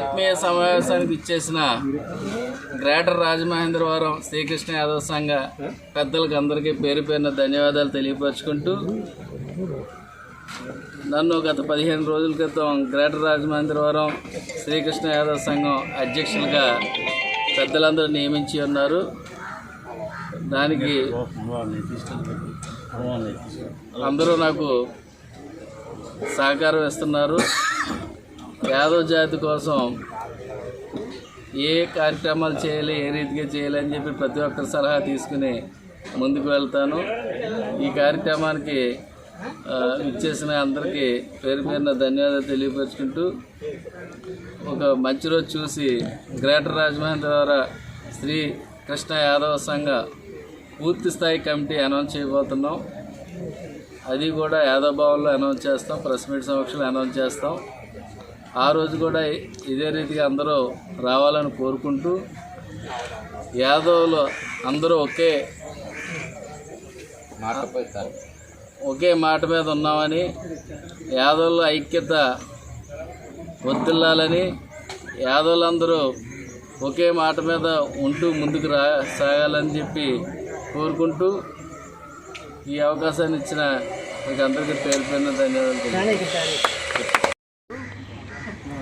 ఆత్మీయ సమావేశానికి ఇచ్చేసిన గ్రేటర్ రాజమహేంద్రవరం శ్రీకృష్ణ యాదవ్ సంఘ పెద్దలకు అందరికీ పేరు పేరున ధన్యవాదాలు తెలియపరుచుకుంటూ నన్ను గత పదిహేను రోజుల క్రితం గ్రేటర్ రాజమహేంద్రవరం శ్రీకృష్ణ యాదవ్ సంఘం అధ్యక్షులుగా పెద్దలందరూ నియమించి ఉన్నారు. దానికి అందరూ నాకు సహకారం ఇస్తున్నారు. యాదవ్ జాతి కోసం ఏ కార్యక్రమాలు చేయాలి ఏ రీతిగా చేయాలి అని చెప్పి ప్రతి ఒక్కరి సలహా తీసుకుని ముందుకు వెళ్తాను. ఈ కార్యక్రమానికి ఇచ్చేసిన అందరికీ పేరు పేరున ధన్యవాదాలు తెలియపరుచుకుంటూ ఒక మంచి రోజు చూసి గ్రేటర్ ద్వారా శ్రీ కృష్ణ యాదవ సంఘ పూర్తి స్థాయి కమిటీ అనౌన్స్ చేయబోతున్నాం. అది కూడా యాదవ్ భవన్లో అనౌన్స్ చేస్తాం ప్రెస్ మీట్ సమక్షంలో అనౌన్స్ చేస్తాం. ఆ రోజు కూడా ఇదే రీతిగా అందరూ రావాలని కోరుకుంటూ యాదవులు అందరూ ఒకే ఒకే మాట మీద ఉన్నామని యాదవుల ఐక్యత వర్తిల్లాలని యాదవులందరూ ఒకే మాట మీద ఉంటూ ముందుకు రా సాగాలని చెప్పి కోరుకుంటూ ఈ అవకాశాన్ని ఇచ్చిన మీకు అందరికీ పేరు పేరున ధన్యవాదాలు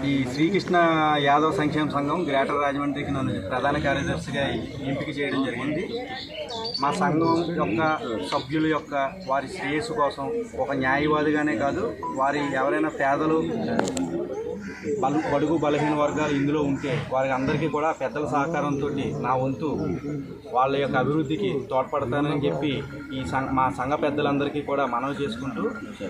ఈ శ్రీకృష్ణ యాదవ్ సంక్షేమ సంఘం గ్రేటర్ రాజమండ్రికి నన్ను ప్రధాన కార్యదర్శిగా ఎంపిక చేయడం జరిగింది. మా సంఘం యొక్క సభ్యుల యొక్క వారి శ్రేయస్సు కోసం ఒక న్యాయవాదిగానే కాదు వారి ఎవరైనా పేదలు బల బడుగు బలహీన వర్గాలు ఇందులో ఉంటే వారికి అందరికీ కూడా పెద్దల సహకారంతో నా వంతు వాళ్ళ యొక్క అభివృద్ధికి తోడ్పడతానని చెప్పి ఈ సంఘ మా సంఘ పెద్దలందరికీ కూడా మనవి చేసుకుంటూ